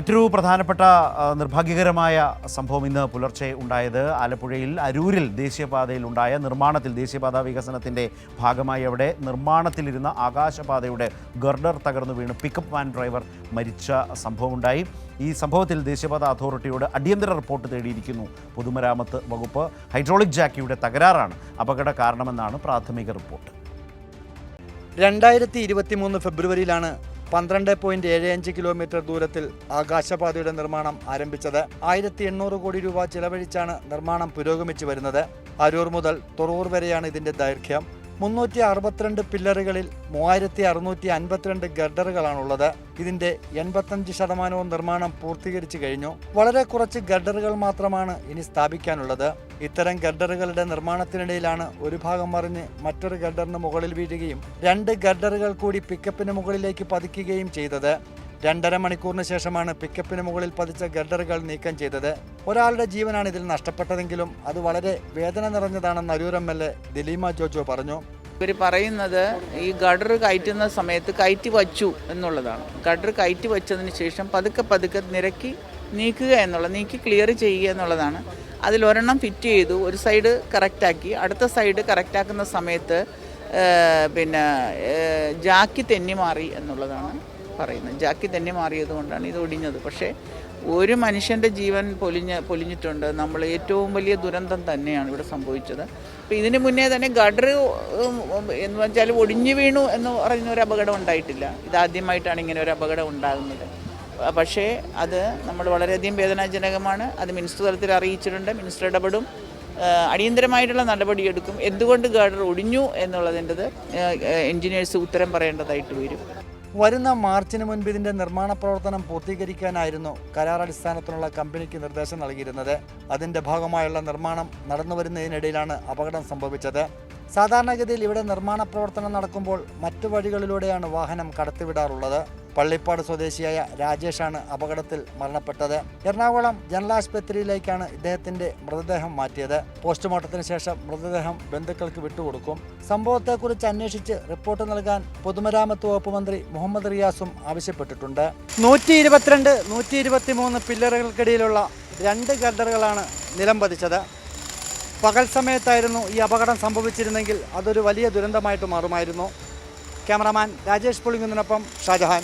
മറ്റൊരു പ്രധാനപ്പെട്ട നിർഭാഗ്യകരമായ സംഭവം ഇന്ന് പുലർച്ചെ ഉണ്ടായത് ആലപ്പുഴയിൽ അരൂരിൽ ദേശീയപാതയിൽ ഉണ്ടായ നിർമ്മാണത്തിൽ ദേശീയപാതാ വികസനത്തിന്റെ ഭാഗമായി അവിടെ നിർമ്മാണത്തിലിരുന്ന ആകാശപാതയുടെ ഗർഡർ തകർന്നു വീണ് പിക്കപ്പ് വാൻ ഡ്രൈവർ മരിച്ച സംഭവമുണ്ടായി. ഈ സംഭവത്തിൽ ദേശീയപാത അതോറിറ്റിയോട് അടിയന്തര റിപ്പോർട്ട് തേടിയിരിക്കുന്നു പൊതുമരാമത്ത് വകുപ്പ്. ഹൈഡ്രോളിക് ജാക്കിയുടെ തകരാറാണ് അപകട കാരണമെന്നാണ് പ്രാഥമിക റിപ്പോർട്ട്. രണ്ടായിരത്തി ഫെബ്രുവരിയിലാണ് പന്ത്രണ്ട് പോയിന്റ് ഏഴ് അഞ്ച് കിലോമീറ്റർ ദൂരത്തിൽ ആകാശപാതയുടെ നിർമ്മാണം ആരംഭിച്ചത്. ആയിരത്തി എണ്ണൂറ് കോടി രൂപ ചിലവഴിച്ചാണ് നിർമ്മാണം പുരോഗമിച്ചു വരുന്നത്. അരൂർ മുതൽ തൊറൂർ വരെയാണ് ഇതിന്റെ ദൈർഘ്യം. മുന്നൂറ്റി അറുപത്തിരണ്ട് പില്ലറുകളിൽ മൂവായിരത്തി അറുന്നൂറ്റി അൻപത്തിരണ്ട് ഗർഡറുകളാണുള്ളത്. ഇതിന്റെ എൺപത്തഞ്ച് ശതമാനവും നിർമ്മാണം പൂർത്തീകരിച്ചു കഴിഞ്ഞു. വളരെ കുറച്ച് ഗർഡറുകൾ മാത്രമാണ് ഇനി സ്ഥാപിക്കാനുള്ളത്. ഇത്തരം ഗർഡറുകളുടെ നിർമ്മാണത്തിനിടയിലാണ് ഒരു ഭാഗം മറിഞ്ഞ് മറ്റൊരു ഗർഡറിന് മുകളിൽ വീഴുകയും രണ്ട് ഗർഡറുകൾ കൂടി പിക്കപ്പിന് മുകളിലേക്ക് പതിക്കുകയും ചെയ്തത്. രണ്ടര മണിക്കൂറിന് ശേഷമാണ് പിക്കപ്പിന് മുകളിൽ പതിച്ച ഗർഡറുകൾ നീക്കം ചെയ്തത്. ഒരാളുടെ ജീവനാണ് ഇതിൽ നഷ്ടപ്പെട്ടതെങ്കിലും അത് വളരെ വേദന നിറഞ്ഞതാണെന്ന് Aroor M L A Daleema Jojo പറഞ്ഞു. ഇവർ പറയുന്നത് ഈ ഗഡർ കയറ്റുന്ന സമയത്ത് കയറ്റി വച്ചു എന്നുള്ളതാണ്. ഗഡർ കയറ്റി വച്ചതിന് ശേഷം പതുക്കെ പതുക്കെ നിരക്കി നീക്കുക എന്നുള്ളത് നീക്കി ക്ലിയർ ചെയ്യുക എന്നുള്ളതാണ്. അതിലൊരെണ്ണം ഫിറ്റ് ചെയ്തു ഒരു സൈഡ് കറക്റ്റാക്കി അടുത്ത സൈഡ് കറക്റ്റാക്കുന്ന സമയത്ത് പിന്നെ ജാക്കി തെന്നി മാറി എന്നുള്ളതാണ് പറയുന്നത്. ജാക്കി തെന്നി മാറിയത് കൊണ്ടാണ് ഇത് ഒടിഞ്ഞത്. പക്ഷേ ഒരു മനുഷ്യന്റെ ജീവൻ പൊലിഞ്ഞ് പൊലിഞ്ഞിട്ടുണ്ട്. നമ്മൾ ഏറ്റവും വലിയ ദുരന്തം തന്നെയാണ് ഇവിടെ സംഭവിച്ചത്. അപ്പോൾ ഇതിന് മുന്നേ തന്നെ ഗഡർ എന്ന് വെച്ചാൽ ഒടിഞ്ഞു വീണു എന്ന് പറയുന്ന ഒരു അപകടം ഉണ്ടായിട്ടില്ല. ഇതാദ്യമായിട്ടാണ് ഇങ്ങനെ ഒരു അപകടം ഉണ്ടാകുന്നത്. പക്ഷേ അത് നമ്മൾ വളരെയധികം വേദനാജനകമാണ്. അത് മിനിസ്റ്റർ തലത്തിൽ അറിയിച്ചിട്ടുണ്ട്. മിനിസ്റ്റർ ഇടപെടും. അടിയന്തരമായിട്ടുള്ള നടപടിയെടുക്കും എന്തുകൊണ്ട് ഗഡർ ഒടിഞ്ഞു എന്നുള്ളതിന്റെത് എൻജിനീയേഴ്സ് ഉത്തരം പറയേണ്ടതായിട്ട് വരും. വരുന്ന മാർച്ചിന് മുൻപ് ഇതിന്റെ നിർമ്മാണ പ്രവർത്തനം പൂർത്തീകരിക്കാനായിരുന്നു കരാർ അടിസ്ഥാനത്തിലുള്ള കമ്പനിക്ക് നിർദ്ദേശം നൽകിയിരുന്നത്. അതിന്റെ ഭാഗമായുള്ള നിർമ്മാണം നടന്നു വരുന്നതിനിടയിലാണ് അപകടം സംഭവിച്ചത്. സാധാരണഗതിയിൽ ഇവിടെ നിർമ്മാണ പ്രവർത്തനം നടക്കുമ്പോൾ മറ്റു വഴികളിലൂടെയാണ് വാഹനം കടത്തിവിടാറുള്ളത്. പള്ളിപ്പാട് സ്വദേശിയായ രാജേഷാണ് അപകടത്തിൽ മരണപ്പെട്ടത്. എറണാകുളം ജനറൽ ആശുപത്രിയിലേക്കാണ് ഇദ്ദേഹത്തിന്റെ മൃതദേഹം മാറ്റിയത്. പോസ്റ്റ്മോർട്ടത്തിന് ശേഷം മൃതദേഹം ബന്ധുക്കൾക്ക് വിട്ടുകൊടുക്കും. സംഭവത്തെക്കുറിച്ച് അന്വേഷിച്ച് റിപ്പോർട്ട് നൽകാൻ പൊതുമരാമത്ത് വകുപ്പ് മന്ത്രി മുഹമ്മദ് റിയാസും ആവശ്യപ്പെട്ടിട്ടുണ്ട്. നൂറ്റി ഇരുപത്തിരണ്ട് നൂറ്റി ഇരുപത്തി മൂന്ന് പില്ലറുകൾക്കിടയിലുള്ള രണ്ട് ഗഡറുകളാണ് നിലം പതിച്ചത്. പകൽ സമയത്തായിരുന്നു ഈ അപകടം സംഭവിച്ചിരുന്നെങ്കിൽ അതൊരു വലിയ ദുരന്തമായിട്ട് മാറുമായിരുന്നു. ക്യാമറാമാൻ രാജേഷ് പുളിങ്ങുന്നതിനൊപ്പം ഷാജഹാൻ.